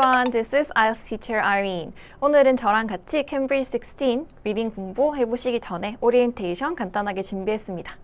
everyone. This is IELTS teacher Irene. 오늘은 저랑 같이 Cambridge 16 리딩 공부 해 보시기 전에 오리엔테이션 간단하게 준비했습니다.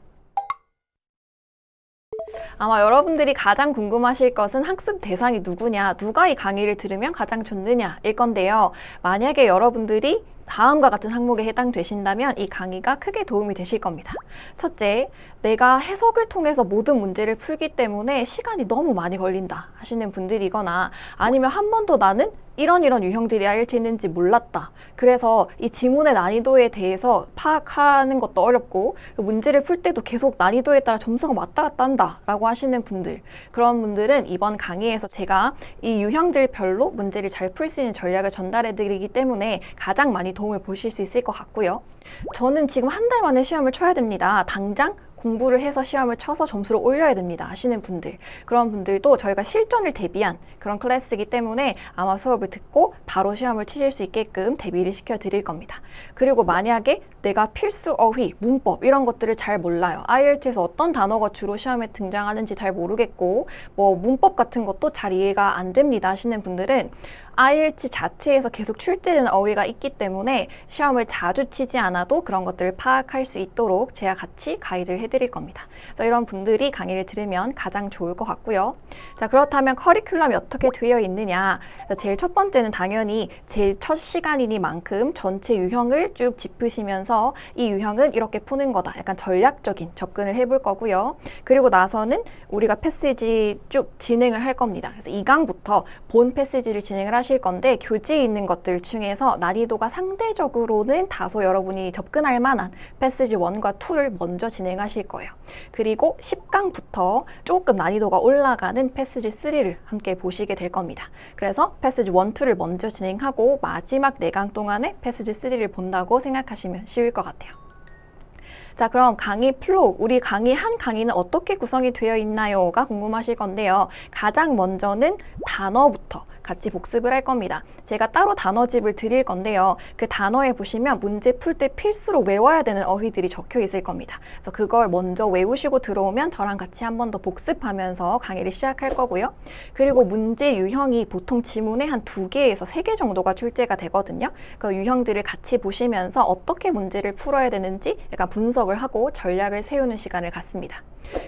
아마 여러분들이 가장 궁금하실 것은 학습 대상이 누구냐, 누가 이 강의를 들으면 가장 좋느냐일 건데요. 만약에 여러분들이 다음과 같은 항목에 해당되신다면 이 강의가 크게 도움이 되실 겁니다. 첫째, 내가 해석을 통해서 모든 문제를 풀기 때문에 시간이 너무 많이 걸린다 하시는 분들이거나 아니면 한 번도 나는 이런 이런 유형들이 있는지 몰랐다. 그래서 이 지문의 난이도에 대해서 파악하는 것도 어렵고 그 문제를 풀 때도 계속 난이도에 따라 점수가 왔다 갔다 한다 라고 하시는 분들 그런 분들은 이번 강의에서 제가 이 유형들별로 문제를 잘 풀 수 있는 전략을 전달해 드리기 때문에 가장 많이 도움을 보실 수 있을 것 같고요. 저는 지금 한 달 만에 시험을 쳐야 됩니다. 당장 공부를 해서 시험을 쳐서 점수를 올려야 됩니다 하시는 분들. 그런 분들도 저희가 실전을 대비한 그런 클래스이기 때문에 아마 수업을 듣고 바로 시험을 치실 수 있게끔 대비를 시켜 드릴 겁니다. 그리고 만약에 내가 필수 어휘, 문법 이런 것들을 잘 몰라요. IELTS에서 어떤 단어가 주로 시험에 등장하는지 잘 모르겠고 뭐 문법 같은 것도 잘 이해가 안 됩니다 하시는 분들은 IELTS 자체에서 계속 출제되는 어휘가 있기 때문에 시험을 자주 치지 않아도 그런 것들을 파악할 수 있도록 제가 같이 가이드를 해드릴 겁니다. 그래서 이런 분들이 강의를 들으면 가장 좋을 것 같고요. 자 그렇다면 커리큘럼이 어떻게 되어 있느냐? 제일 첫 번째는 당연히 제일 첫 시간이니만큼 전체 유형을 쭉 짚으시면서 이 유형은 이렇게 푸는 거다. 약간 전략적인 접근을 해볼 거고요. 그리고 나서는 우리가 패시지 쭉 진행을 할 겁니다. 그래서 2강부터 본 패시지를 진행을 하실 건데 교재에 있는 것들 중에서 난이도가 상대적으로는 다소 여러분이 접근할 만한 패시지 1과 2를 먼저 진행하실 거예요. 그리고 10강부터 조금 난이도가 올라가는 패시지 3를 함께 보시게 될 겁니다. 그래서 패시지 1, 2를 먼저 진행하고 마지막 4강 동안에 패시지 3를 본다고 생각하시면 쉬울 것 같아요. 자, 그럼 강의 플로우, 우리 강의 한 강의는 어떻게 구성이 되어 있나요?가 궁금하실 건데요. 가장 먼저는 단어부터 같이 복습을 할 겁니다. 제가 따로 단어집을 드릴 건데요. 그 단어에 보시면 문제 풀 때 필수로 외워야 되는 어휘들이 적혀 있을 겁니다. 그래서 그걸 먼저 외우시고 들어오면 저랑 같이 한 번 더 복습하면서 강의를 시작할 거고요. 그리고 문제 유형이 보통 지문에 한 두 개에서 세 개 정도가 출제가 되거든요. 그 유형들을 같이 보시면서 어떻게 문제를 풀어야 되는지 약간 분석을 하고 전략을 세우는 시간을 갖습니다.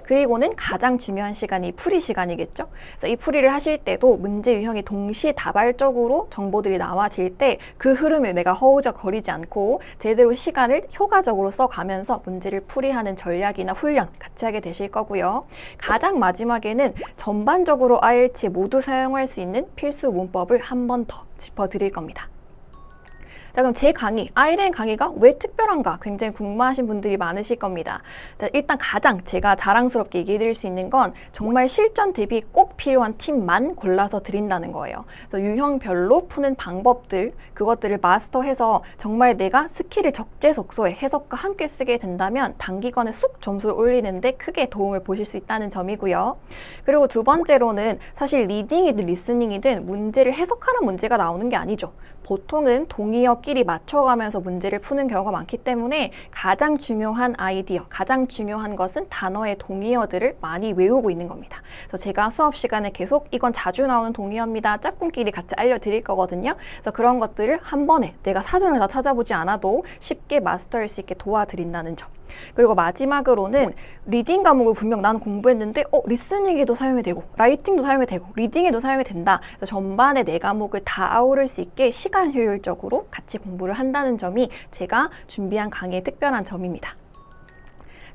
그리고는 가장 중요한 시간이 풀이 시간이겠죠. 그래서 이 풀이를 하실 때도 문제 유형이 동시에 다발적으로 정보들이 나와질 때 그 흐름에 내가 허우적거리지 않고 제대로 시간을 효과적으로 써가면서 문제를 풀이하는 전략이나 훈련 같이 하게 되실 거고요. 가장 마지막에는 전반적으로 IELTS에 모두 사용할 수 있는 필수 문법을 한 번 더 짚어드릴 겁니다. 자, 그럼 제 강의, 아이렌 강의가 왜 특별한가 굉장히 궁금하신 분들이 많으실 겁니다. 자, 일단 가장 제가 자랑스럽게 얘기해 드릴 수 있는 건 정말 실전 대비 꼭 필요한 팀만 골라서 드린다는 거예요. 그래서 유형별로 푸는 방법들, 그것들을 마스터해서 정말 내가 스킬을 적재적소에 해석과 함께 쓰게 된다면 단기간에 쑥 점수를 올리는데 크게 도움을 보실 수 있다는 점이고요. 그리고 두 번째로는 사실 리딩이든 리스닝이든 문제를 해석하는 문제가 나오는 게 아니죠. 보통은 동의어끼리 맞춰가면서 문제를 푸는 경우가 많기 때문에 가장 중요한 아이디어, 가장 중요한 것은 단어의 동의어들을 많이 외우고 있는 겁니다. 그래서 제가 수업 시간에 계속 이건 자주 나오는 동의어입니다. 짝꿍끼리 같이 알려드릴 거거든요. 그래서 그런 것들을 한 번에 내가 사전을 다 찾아보지 않아도 쉽게 마스터할 수 있게 도와드린다는 점. 그리고 마지막으로는 리딩 과목을 분명 난 공부했는데 어 리스닝에도 사용이 되고 라이팅도 사용이 되고 리딩에도 사용이 된다. 그래서 전반에 네 과목을 다 아우를 수 있게 시간 효율적으로 같이 공부를 한다는 점이 제가 준비한 강의의 특별한 점입니다.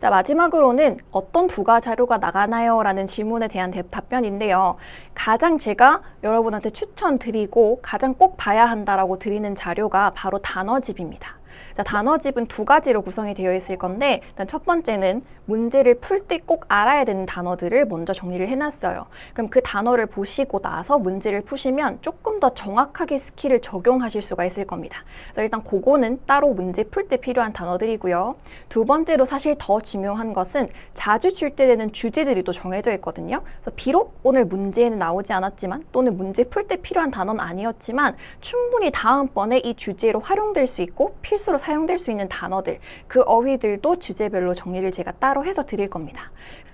자, 마지막으로는 어떤 부가 자료가 나가나요? 라는 질문에 대한 답변인데요. 가장 제가 여러분한테 추천드리고 가장 꼭 봐야 한다라고 드리는 자료가 바로 단어집입니다. 자, 단어집은 두 가지로 구성이 되어 있을 건데 일단 첫 번째는 문제를 풀 때 꼭 알아야 되는 단어들을 먼저 정리를 해놨어요. 그럼 그 단어를 보시고 나서 문제를 푸시면 조금 더 정확하게 스킬을 적용하실 수가 있을 겁니다. 그래서 일단 그거는 따로 문제 풀 때 필요한 단어들이고요. 두 번째로 사실 더 중요한 것은 자주 출제되는 주제들이 또 정해져 있거든요. 그래서 비록 오늘 문제에는 나오지 않았지만 또는 문제 풀 때 필요한 단어는 아니었지만 충분히 다음번에 이 주제로 활용될 수 있고 필수 로 사용될 수 있는 단어들, 그 어휘들도 주제별로 정리를 제가 따로 해서 드릴 겁니다.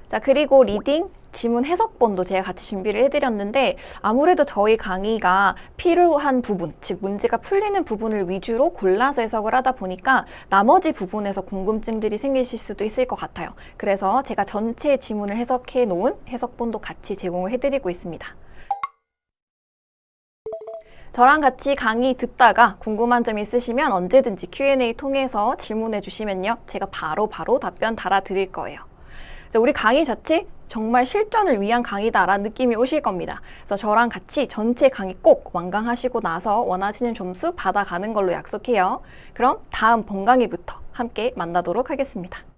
자, 그리고 리딩, 지문 해석본도 제가 같이 준비를 해드렸는데 아무래도 저희 강의가 필요한 부분, 즉 문제가 풀리는 부분을 위주로 골라서 해석을 하다 보니까 나머지 부분에서 궁금증들이 생기실 수도 있을 것 같아요. 그래서 제가 전체 지문을 해석해 놓은 해석본도 같이 제공을 해드리고 있습니다. 저랑 같이 강의 듣다가 궁금한 점 있으시면 언제든지 Q&A 통해서 질문해 주시면요. 제가 바로바로 답변 달아 드릴 거예요. 자, 우리 강의 자체 정말 실전을 위한 강의다라는 느낌이 오실 겁니다. 그래서 저랑 같이 전체 강의 꼭 완강하시고 나서 원하시는 점수 받아가는 걸로 약속해요. 그럼 다음 본 강의부터 함께 만나도록 하겠습니다.